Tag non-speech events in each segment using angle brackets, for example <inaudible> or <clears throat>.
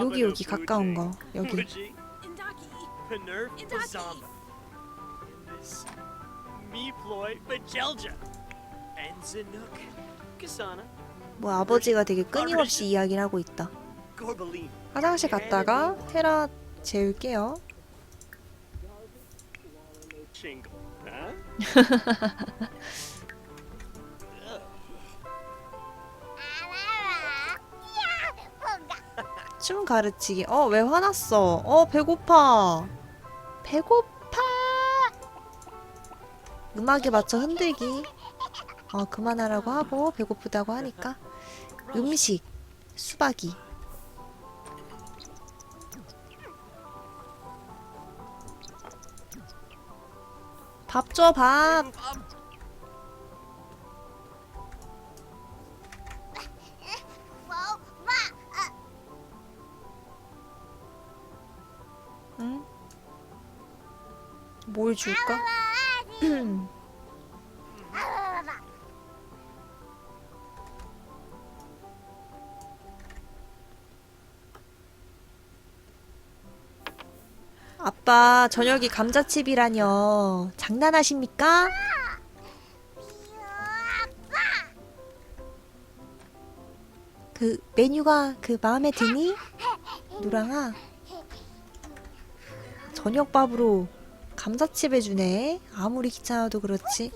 여기 여기 가까운 거 여기 뭐 아버지가 되게 끊임없이 이야기를 하고 있다. 화장실 갔다가 테라 재울게요 춤 가르치기. 어 왜 화났어? 어 배고파. 배고파. 음악에 맞춰 흔들기. 어 그만하라고 하고 배고프다고 하니까. 음식 수박이. 밥 줘 밥 뭘 줄까? <clears throat> 아빠 저녁이 감자칩이라뇨 장난하십니까? 그 메뉴가 그 마음에 드니? 누랑아 저녁밥으로 감자칩 해주네. 아무리 귀찮아도 그렇지.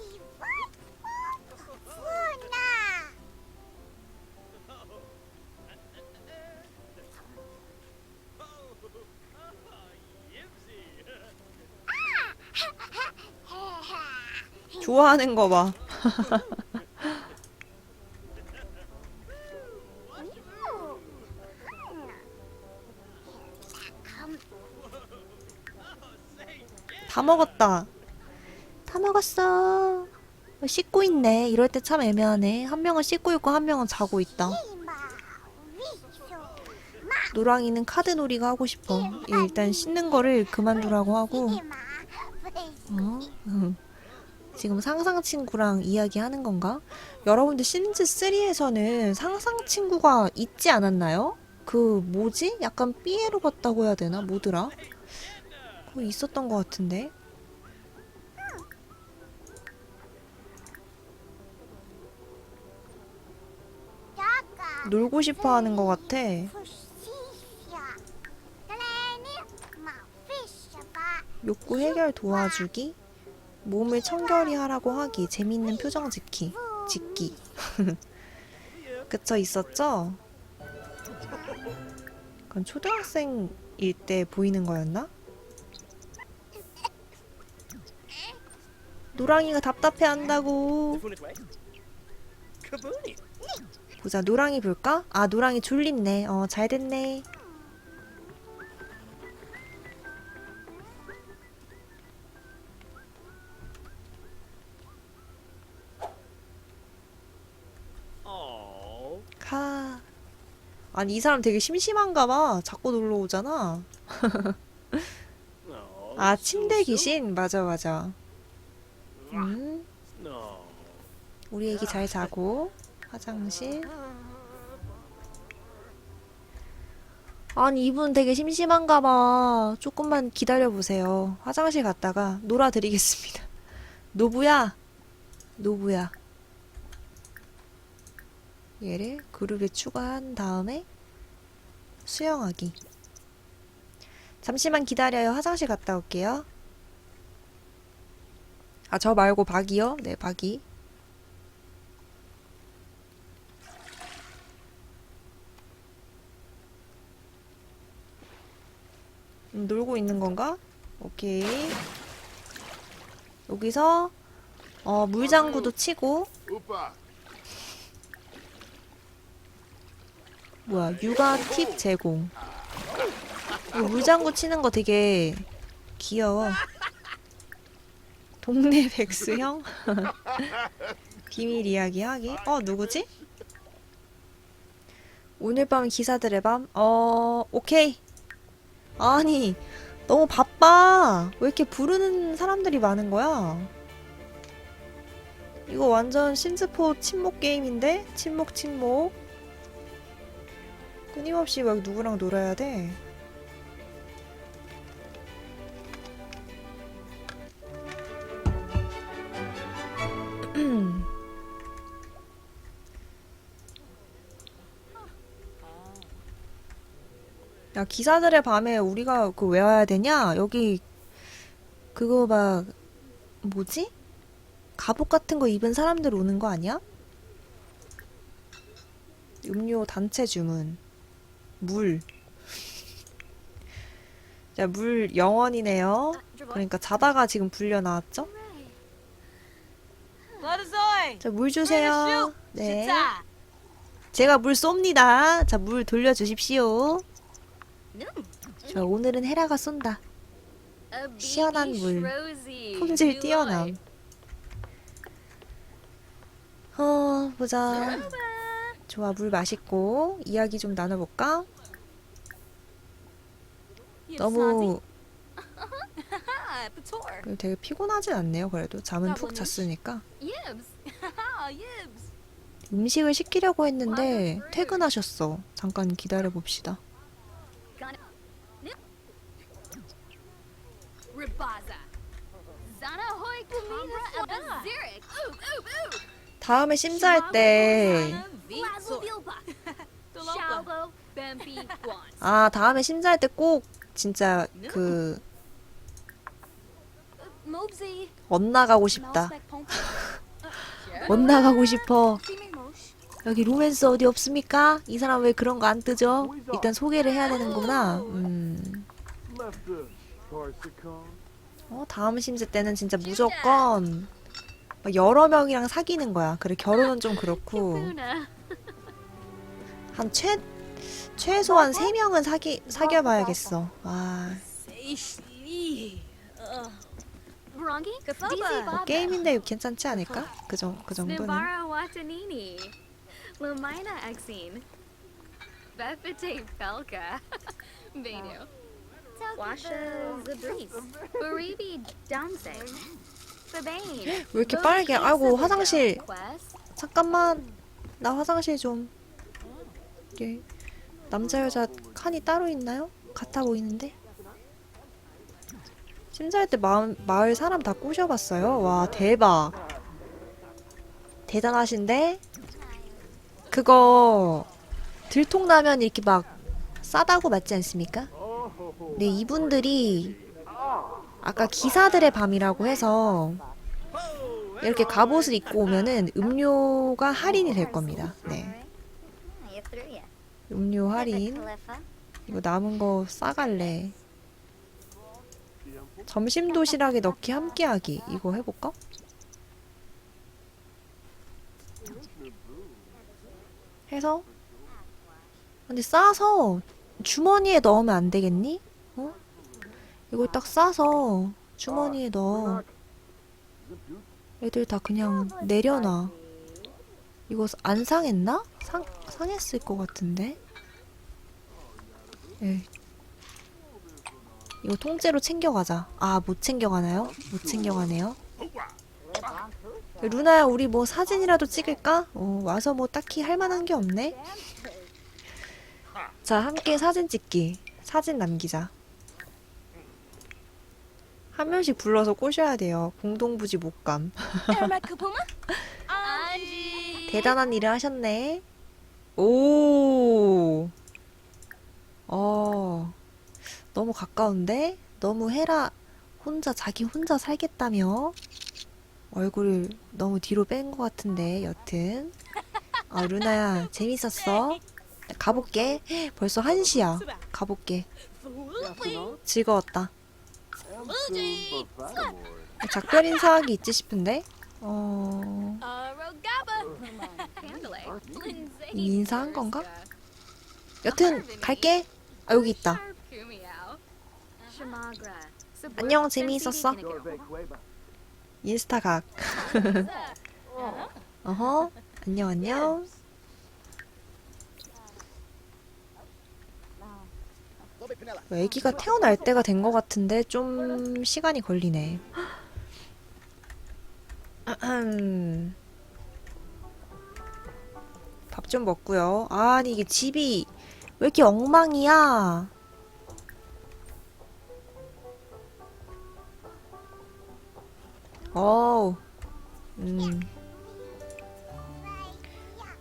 좋아하는 거 봐 <laughs> 먹었다 다 먹었어 어, 씻고 있네 이럴 때 참 애매하네 한 명은 씻고 있고 한 명은 자고 있다 노랑이는 카드 놀이가 하고 싶어 일단 씻는 거를 그만두라고 하고 어? 음. 지금 상상 친구랑 이야기하는 건가? 여러분들 심즈 3에서는 상상 친구가 있지 않았나요? 그 뭐지? 약간 삐에로 같다고 해야 되나? 뭐더라? 그거 있었던 것 같은데. 놀고 싶어 하는 것 같아. 욕구 해결 도와주기. 몸을 청결히 하라고 하기. 재밌는 표정 짓기. 짓기. <laughs> 그쵸, 있었죠? 그건 초등학생일 때 보이는 거였나? 노랑이가 답답해 한다고. 보자, 노랑이 볼까? 아, 노랑이 졸립네. 어, 잘 됐네. Oh. 가. 아니, 이 사람 되게 심심한가 봐. 자꾸 놀러 오잖아. Oh. <laughs> 아, 침대. 귀신? 맞아, 맞아. 음. 우리 애기 잘 자고. 화장실. 아니, 이분 되게 심심한가 봐. 조금만 기다려보세요. 화장실 갔다가 놀아드리겠습니다. <laughs> 노부야! 노부야. 얘를 그룹에 추가한 다음에 수영하기. 잠시만 기다려요. 화장실 갔다 올게요. 아, 저 말고 박이요? 네, 박이. 놀고 있는 건가? 오케이. 여기서 어, 물장구도 치고 뭐야 육아 팁 제공. 이 물장구 치는 거 되게 귀여워. 동네 백수형 <laughs> 비밀 이야기 하기. 어 누구지? 오늘 밤 기사들의 밤. 어 오케이. 아니 너무 바빠. 왜 이렇게 부르는 사람들이 많은 거야? 이거 완전 심즈포 침묵 게임인데 침묵 침묵. 끊임없이 막 누구랑 놀아야 돼. 야, 기사들의 밤에 우리가 그 왜 와야 되냐? 여기 그거 막 뭐지? 갑옷 같은 거 입은 사람들 오는 거 아니야? 음료 단체 주문. 물. 자, 물 영원이네요. 그러니까 자다가 지금 불려 나왔죠? 자, 물 주세요. 네. 제가 물 쏩니다. 자, 물 돌려 주십시오. 자, 오늘은 헤라가 쏜다. 시원한 물. 품질 뛰어남. 어, 보자. 좋아, 물 맛있고. 이야기 좀 나눠볼까? 너무 <laughs> 되게 피곤하진 않네요, 그래도. 잠은 푹 잤으니까. <laughs> 음식을 시키려고 했는데 퇴근하셨어. 잠깐 기다려 봅시다. 다음에 심사할 때. <laughs> 아, 다음에 심사할 때 꼭 진짜 그, Mobsy. 엇나가고 싶다. Pomp. <laughs> 엇나가고 싶어. 여기 로맨스 어디 없습니까? 이 사람 왜 그런 거 안 뜨죠? 일단 소개를 해야 되는구나. 음. 어, 다음 심사 때는 진짜 무조건 막 여러 명이랑 사귀는 거야. 그래, 결혼은 좀 그렇고. 한 최, 최소한 세명은 사귀, 사귀어봐야겠어. 와, Burangi. 뭐. 게임인데 괜찮지 않을까? 그, 정, 그 정도는. Nubara Watanini. Baribi. <gasps> 왜 이렇게 빠르게? 아이고, 화장실. 잠깐만. 나 화장실 좀. 예. 남자, 여자 칸이 따로 있나요? 같아 보이는데? 심사할 때 마을, 마을 사람 다 꼬셔봤어요. 와, 대박. 대단하신데? 그거, 들통나면 이렇게 막 싸다고 맞지 않습니까? 네, 이분들이 아까 기사들의 밤이라고 해서 이렇게 갑옷을 입고 오면은 음료가 할인이 될 겁니다. 네. 음료 할인. 이거 남은 거 싸갈래. 점심 도시락에 넣기 함께하기. 이거 해볼까? 해서 근데 싸서 주머니에 넣으면 안 되겠니? 어? 이걸 딱 싸서 주머니에 넣어. 애들 다 그냥 내려놔. 이거 안 상했나? 상, 상했을 것 같은데? 예. 이거 통째로 챙겨가자. 아, 못 챙겨가나요? 못 챙겨가네요. 루나야, 우리 뭐 사진이라도 찍을까? 어, 와서 뭐 딱히 할 만한 게 없네? 자, 함께 사진 찍기. 사진 남기자. 한 명씩 불러서 꼬셔야 돼요. 공동부지 못감. Angie. <laughs> 대단한 일을 하셨네. 오. 어. 너무 가까운데? 너무 헤라 혼자 자기 혼자 살겠다며? 얼굴을 너무 뒤로 뺀 것 같은데 여튼. 아 루나야 재밌었어. 나 가볼게. 벌써 1시야. 가볼게. 즐거웠다. 작별 인사하기 있지 싶은데? 어... 이 인사한 건가? 여튼 갈게. 아 여기 있다. 안녕, 재미있었어. 인스타 각. <laughs> 어허. 안녕 안녕. 애기가 태어날 때가 된 것 같은데 좀 시간이 걸리네. 밥 좀 먹고요. 아니 이게 집이 왜 이렇게 엉망이야? 어우, 음.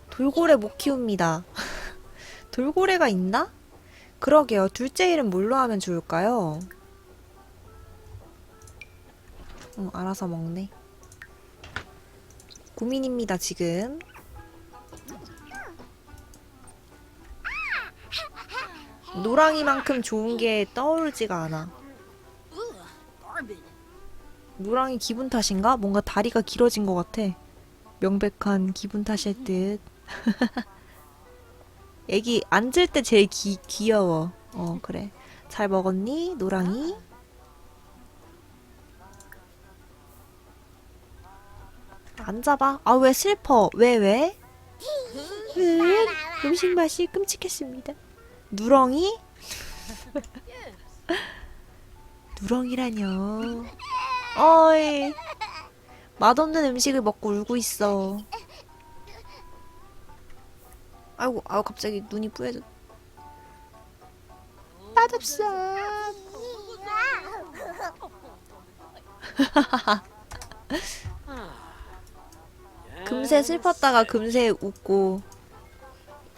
돌고래 못 키웁니다. <laughs> 돌고래가 있나? 그러게요. 둘째 이름 뭘로 하면 좋을까요? 어, 알아서 먹네. 고민입니다, 지금. 노랑이만큼 좋은 게 떠오르지가 않아. 노랑이 기분 탓인가? 뭔가 다리가 길어진 것 같아. 명백한 기분 탓일 듯. <laughs> 애기 앉을 때 제일 귀, 귀여워. 어, 그래. 잘 먹었니? 노랑이? 앉아봐. 아, 왜 슬퍼? 왜, 왜? 음, 음식 맛이 끔찍했습니다. 누렁이? <laughs> 누렁이라뇨. 어이. 맛없는 음식을 먹고 울고 있어. 아이고, 아우 갑자기 눈이 뿌얘져. 맛없어. <laughs> 금세 슬펐다가 금세 웃고.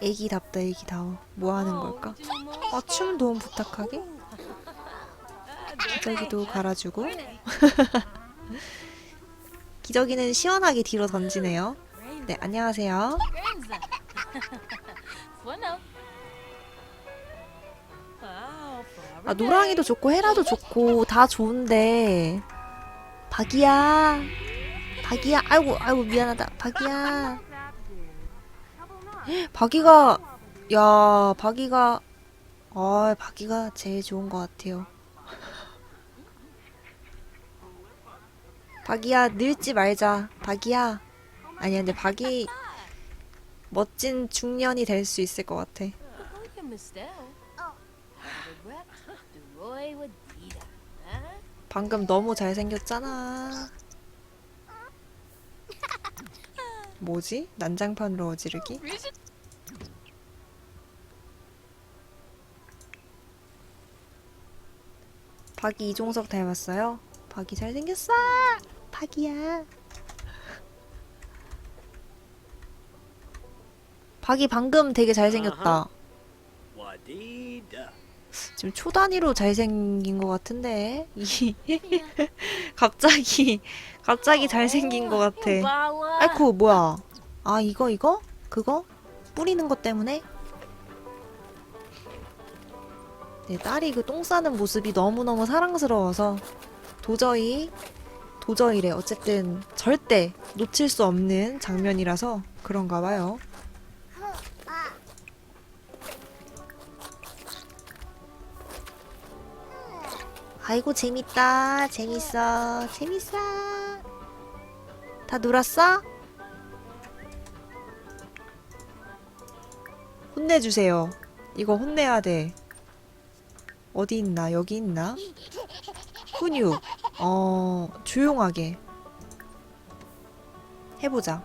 애기답다, 애기다워. 뭐 하는 걸까? 아, 춤 도움 부탁하게? 기저귀도 갈아주고. <laughs> 기저귀는 시원하게 뒤로 던지네요. 네, 안녕하세요. <laughs> 아, 노랑이도 좋고 헤라도 좋고 다 좋은데 박이야. 박이야. 아이고, 아이고 미안하다. 박이야. <gasps> 박이가 야, 박이가 아, 박이가 제일 좋은 것 같아요. <laughs> 박이야, 늙지 말자. 박이야. 아니야, 근데 박이 멋진 중년이 될 수 있을 것 같아. 방금 너무 잘생겼잖아. 뭐지? 난장판으로 어지르기? 박이 이종석 닮았어요? 박이 잘생겼어! 박이야. 박이 방금 되게 잘생겼다. 지금 초 단위로 잘생긴 것 같은데 이 <laughs> 갑자기 갑자기 잘생긴 것 같아. 아이쿠 뭐야? 아 이거 이거 그거 뿌리는 것 때문에 내 딸이 그 똥 싸는 모습이 너무 너무 사랑스러워서 도저히 도저히래 어쨌든 절대 놓칠 수 없는 장면이라서 그런가 봐요. 아이고 재밌다. 재밌어. 재밌어. 다 놀았어? 혼내주세요. 이거 혼내야 돼. 어디 있나? 여기 있나? 훈육. 어 조용하게. 해보자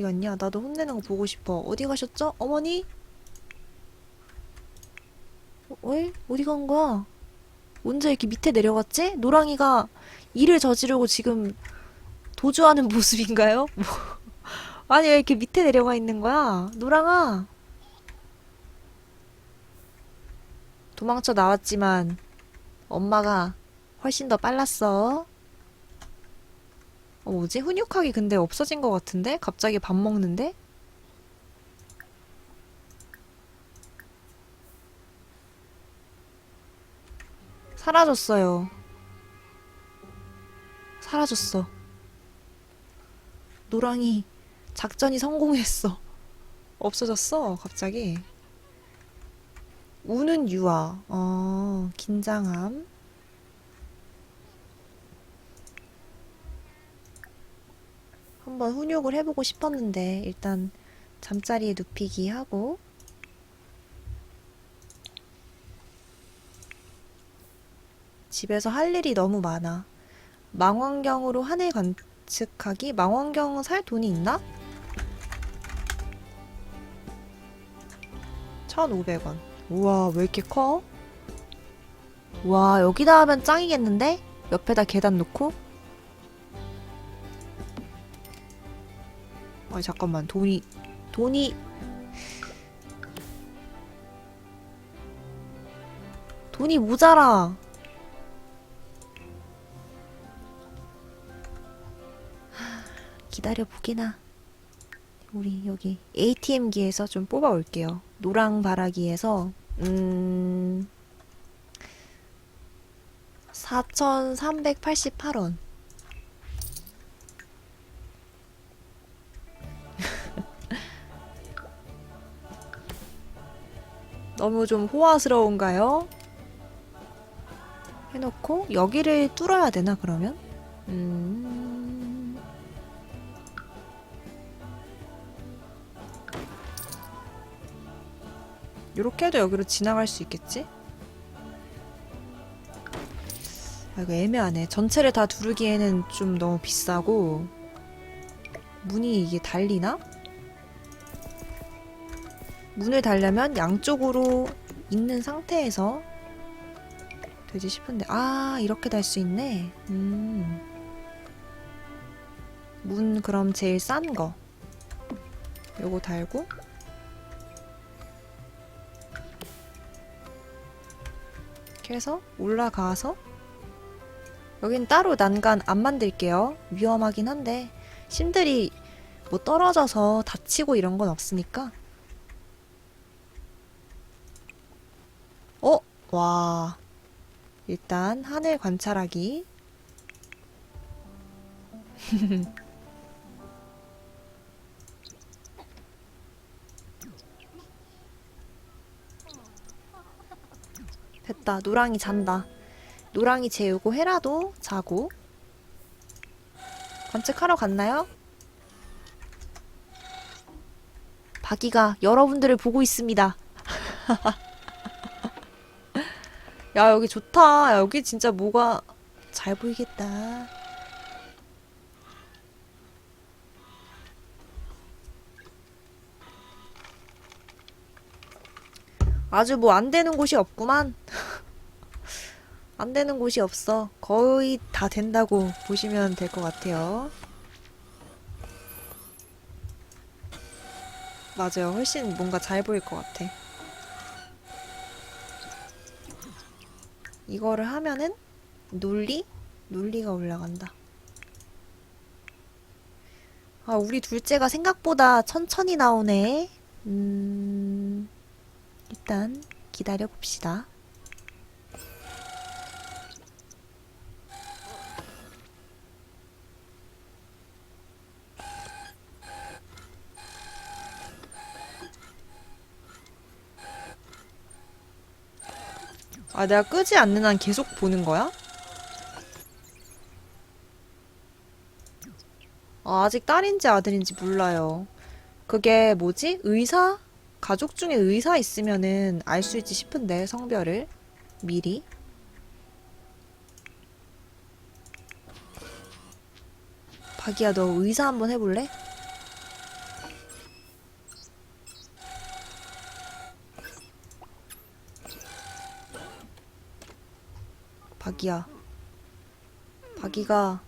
어디 갔냐? 나도 혼내는 거 보고 싶어. 어디 가셨죠? 어머니? 어, 왜? 어디 간 거야? 언제 이렇게 밑에 내려갔지? 노랑이가 일을 저지르고 지금 도주하는 <laughs> 모습인가요? 뭐. <laughs> 아니, 왜 이렇게 밑에 내려가 있는 거야? 노랑아! 도망쳐 나왔지만 엄마가 훨씬 더 빨랐어. 어, 뭐지? 훈육하기 근데 없어진 것 같은데? 갑자기 밥 먹는데? 사라졌어요. 사라졌어. 노랑이 작전이 성공했어. <laughs> 없어졌어, 갑자기. 우는 유아. 어, 긴장함. 한번 훈육을 해보고 싶었는데 일단 잠자리에 눕히기 하고 집에서 할 일이 너무 많아. 망원경으로 하늘 예측하기 망원경 살 돈이 있나? 1,500원. 우와, 왜 이렇게 커? 와, 여기다 하면 짱이겠는데? 옆에다 계단 놓고? 아니, 잠깐만. 돈이, 돈이. 돈이 모자라. 기다려 보기나. 우리 여기 ATM기에서 좀 뽑아 올게요. 노랑바라기에서 음 4,388원. 너무 좀 호화스러운가요? 해놓고 여기를 뚫어야 되나 그러면? 음... 이렇게 해도 여기로 지나갈 수 있겠지? 아, 이거 애매하네. 전체를 다 두르기에는 좀 너무 비싸고 문이 이게 달리나? 문을 달려면 양쪽으로 있는 상태에서 되지 싶은데 아 이렇게 달 수 있네. 음. 문 그럼 제일 싼 거. 요거 달고 이렇게 해서 올라가서 여긴 따로 난간 안 만들게요. 위험하긴 한데 심들이 뭐 떨어져서 다치고 이런 건 없으니까. 어? 와. 일단 하늘 관찰하기. <laughs> 됐다. 노랑이 잔다. 노랑이 재우고 헤라도 자고. 관측하러 갔나요? 바기가 여러분들을 보고 있습니다. <laughs> 야, 여기 좋다. 야, 여기 진짜 뭐가 잘 보이겠다. 아주 뭐 안 되는 곳이 없구만. <laughs> 안 되는 곳이 없어. 거의 다 된다고 보시면 될 것 같아요. 맞아요. 훨씬 뭔가 잘 보일 것 같아. 이거를 하면은 논리? 논리가 올라간다. 아, 우리 둘째가 생각보다 천천히 나오네. 음, 일단 기다려 봅시다. 아, 내가 끄지 않는 한 계속 보는 거야? 아, 아직 딸인지 아들인지 몰라요. 그게 뭐지? 의사? 가족 중에 의사 있으면은 알 수 있지 싶은데, 성별을. 미리. 박이야, 너 의사 한번 해볼래? 박이야. 박이가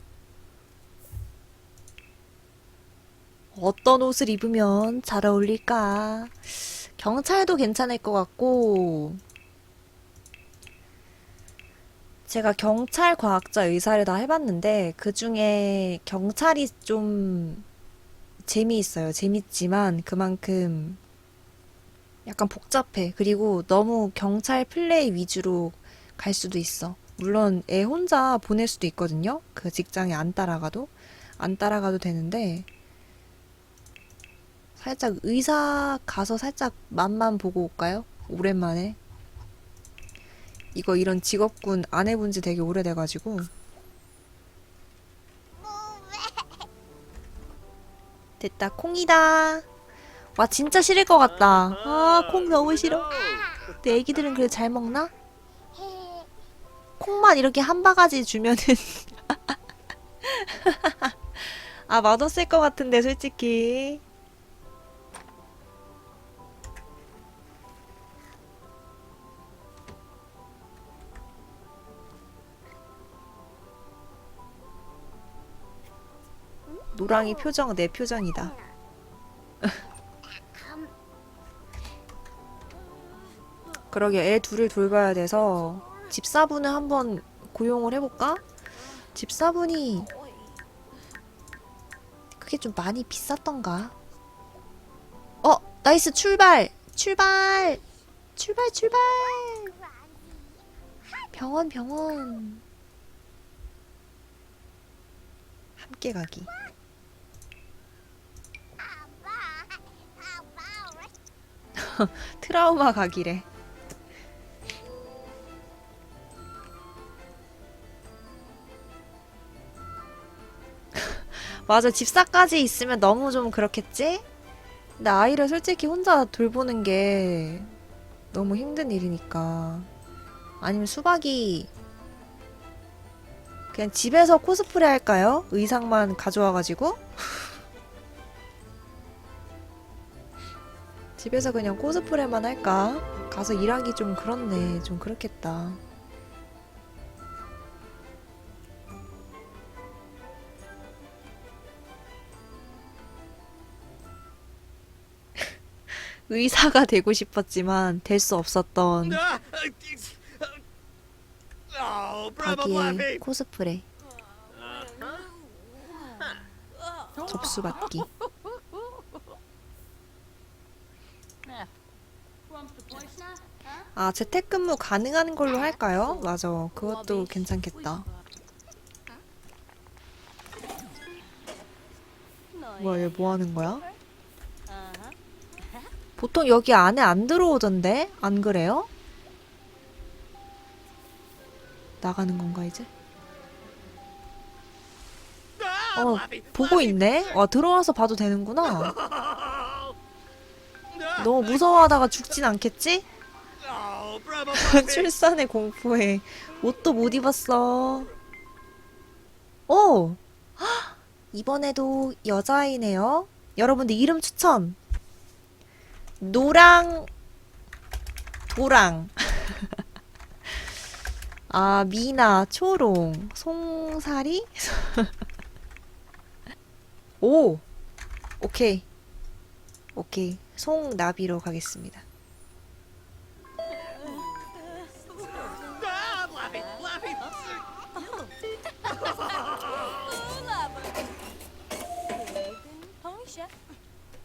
어떤 옷을 입으면 잘 어울릴까? 경찰도 괜찮을 것 같고, 제가 경찰 과학자 의사를 다 해봤는데, 그 중에 경찰이 좀 재미있어요. 재밌지만 그만큼 약간 복잡해. 그리고 너무 경찰 플레이 위주로 갈 수도 있어. 물론 애 혼자 보낼 수도 있거든요. 그 직장에 안 따라가도. 안 따라가도 되는데, 살짝 의사 가서 살짝 맛만 보고 올까요? 오랜만에. 이거 이런 직업군 안 해본 지 되게 오래돼가지고. <laughs> 됐다, 콩이다. 와, 진짜 싫을 것 같다. 아, 콩 너무 싫어. 내 애기들은 그래 잘 먹나? 콩만 이렇게 한 바가지 주면은 <laughs> 아 맛없을 것 같은데 솔직히. 노랑이 표정 내 표정이다. <laughs> 그러게 애 둘을 돌봐야 돼서 집사분을 한번 고용을 해볼까? 집사분이 그게 좀 많이 비쌌던가? 어, 나이스 출발! 출발! 출발, 출발! 병원, 병원. 함께 가기. <laughs> 트라우마 가기래. 맞아, 집사까지 있으면 너무 좀 그렇겠지? 근데 아이를 솔직히 혼자 돌보는 게 너무 힘든 일이니까. 아니면 수박이 그냥 집에서 코스프레 할까요? 의상만 가져와가지고? <laughs> 집에서 그냥 코스프레만 할까? 가서 일하기 좀 그렇네. 좀 그렇겠다. 의사가 되고 싶었지만 될 수 없었던 Ah, Oh, bravo, 자기의 Fluffy. 코스프레. 접수받기 아 재택근무 가능한 걸로 할까요? 맞아 그것도 괜찮겠다 뭐야 얘 뭐하는 거야? 보통 여기 안에 안 들어오던데? 안 그래요? 나가는 건가 이제? 어 보고. 있네? 와 들어와서 봐도 되는구나 너무 무서워하다가 죽진 않겠지? <laughs> 출산의 공포에 옷도 못 입었어. 오! 헉! <gasps> 이번에도 여자아이네요. 여러분들 이름 추천. 노랑, 도랑. <laughs> 아, 미나, 초롱, 송사리? <laughs> 오! 오케이. 오케이. 송나비로 가겠습니다.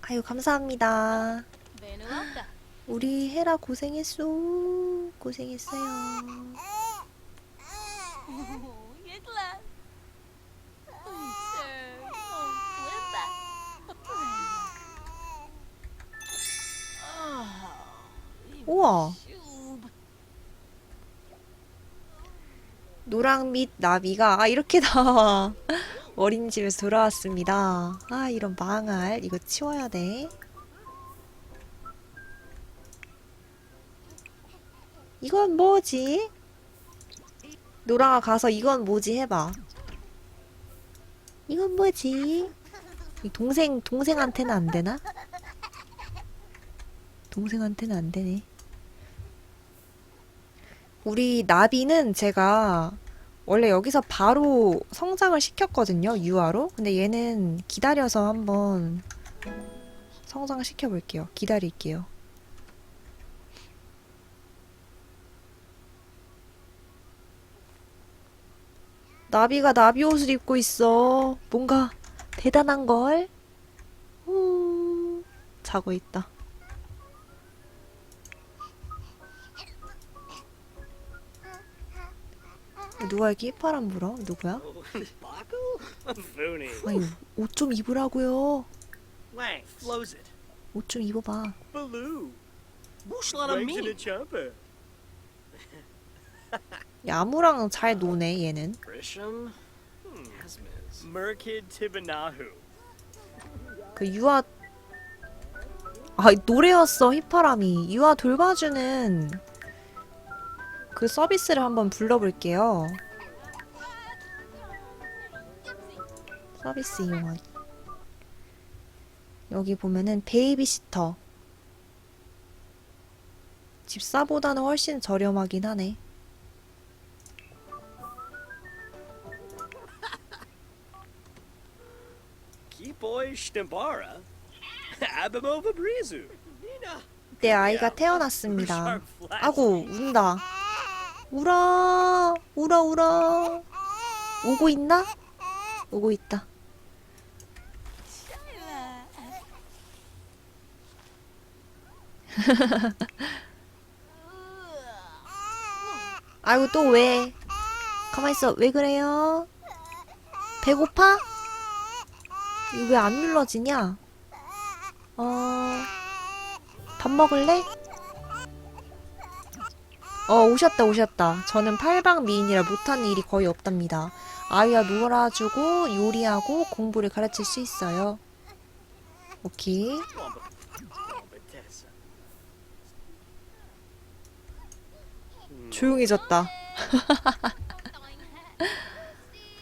아유, 감사합니다. 우리 헤라 고생했어. 고생했어요. <laughs> 우와. 노랑 및 나비가 아 이렇게 나와. <laughs> 어린이집에서 돌아왔습니다. 아 이런 망할 이거 치워야 돼. 이건 뭐지? 노랑아 가서 이건 뭐지 해봐. 이건 뭐지? 이 동생 동생한테는 안 되나? 동생한테는 안 되네. 우리 나비는 제가 원래 여기서 바로 성장을 시켰거든요, 유아로. 근데 얘는 기다려서 한번 성장을 시켜 볼게요. 기다릴게요. 나비가 나비 옷을 입고 있어. 뭔가 대단한 걸. 후, 자고 있다. 누가 이렇게 휘파람 불어? 누구야? 아니 옷좀 입으라고요. 옷 좀 입어봐. <laughs> 야무랑 잘 노네 얘는. Tibanahu. 그 유아 아 노래였어 휘파람이 유아 돌봐주는 그 서비스를 한번 불러볼게요. 서비스 이용하기. 여기 보면은 베이비시터. 집사보다는 훨씬 저렴하긴 하네. Abimova Brizu. 내 아이가 태어났습니다. 아구, 운다. 울어, 울어, 울어. 오고 있나? 오고 있다. <laughs> 아이고, 또 왜? 가만 있어. 왜 그래요? 배고파? 왜 안 눌러지냐? 어, 밥 먹을래? 어, 오셨다, 오셨다. 저는 팔방 미인이라 못하는 일이 거의 없답니다. 아이와 놀아주고, 요리하고, 공부를 가르칠 수 있어요. 오케이. 조용해졌다. <laughs>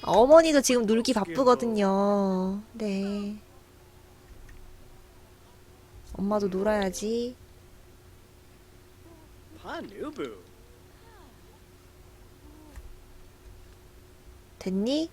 어머니도 지금 놀기 바쁘거든요. 네. 엄마도 놀아야지. 됐니?